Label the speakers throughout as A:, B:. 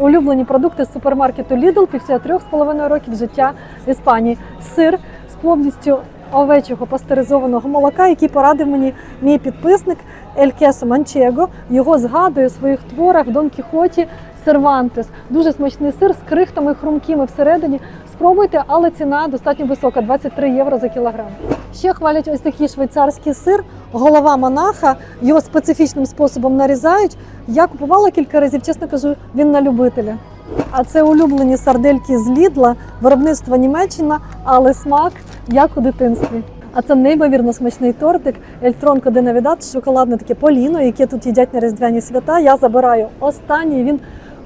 A: улюблені продукти з супермаркету Lidl після трьох з половиною років життя Іспанії. Сир з повністю овечого пастеризованого молока, який порадив мені мій підписник Ель Кесо Манчего. Його згадує у своїх творах в Дон Кіхоті Сервантес. Дуже смачний сир з крихтами хрумкими всередині. Спробуйте, але ціна достатньо висока 23 євро за кілограм. Ще хвалять ось такий швейцарський сир, голова монаха. Його специфічним способом нарізають. Я купувала кілька разів, чесно кажу, він на любителя. А це улюблені сардельки з Лідла, виробництво Німеччина, але смак як у дитинстві. А це неймовірно смачний тортик Ельтронко де Навідат, шоколадне таке поліно, яке тут їдять на різдвяні свята. Я забираю останній. Він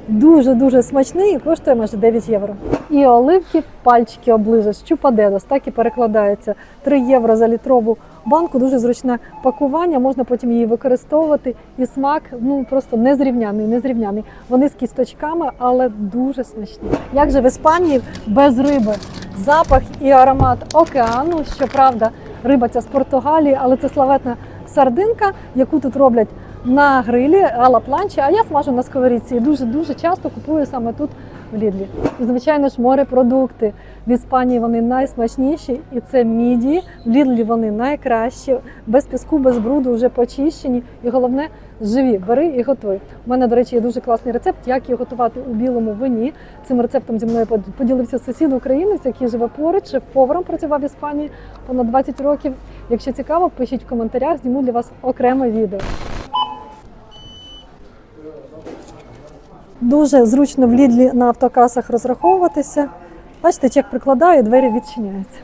A: дуже дуже смачний і коштує майже 9 євро. І оливки пальчики оближеш. Чупадедос, так і перекладається. 3 євро за літрову банку. Дуже зручне пакування. Можна потім її використовувати. І смак ну просто незрівняний, незрівняний. Вони з кісточками, але дуже смачні. Як же в Іспанії без риби? Запах і аромат океану. Щоправда, риба ця з Португалії, але це славетна сардинка, яку тут роблять на грилі ала планчі, а я смажу на сковорідці. І дуже дуже часто купую саме тут в Лідлі. І звичайно ж морепродукти. В Іспанії вони найсмачніші, і це міді. В Лідлі вони найкращі, без піску, без бруду, вже почищені. І головне живі. Бери і готуй. У мене, до речі, є дуже класний рецепт, як її готувати у білому вині. Цим рецептом зі мною поділився сусід українець, який живе поруч, шеф-поваром працював в Іспанії понад 20 років. Якщо цікаво, пишіть в коментарях, зніму для вас окреме відео. Дуже зручно в лідлі на автокасах розраховуватися. Бачите, чек прикладаю, двері відчиняються.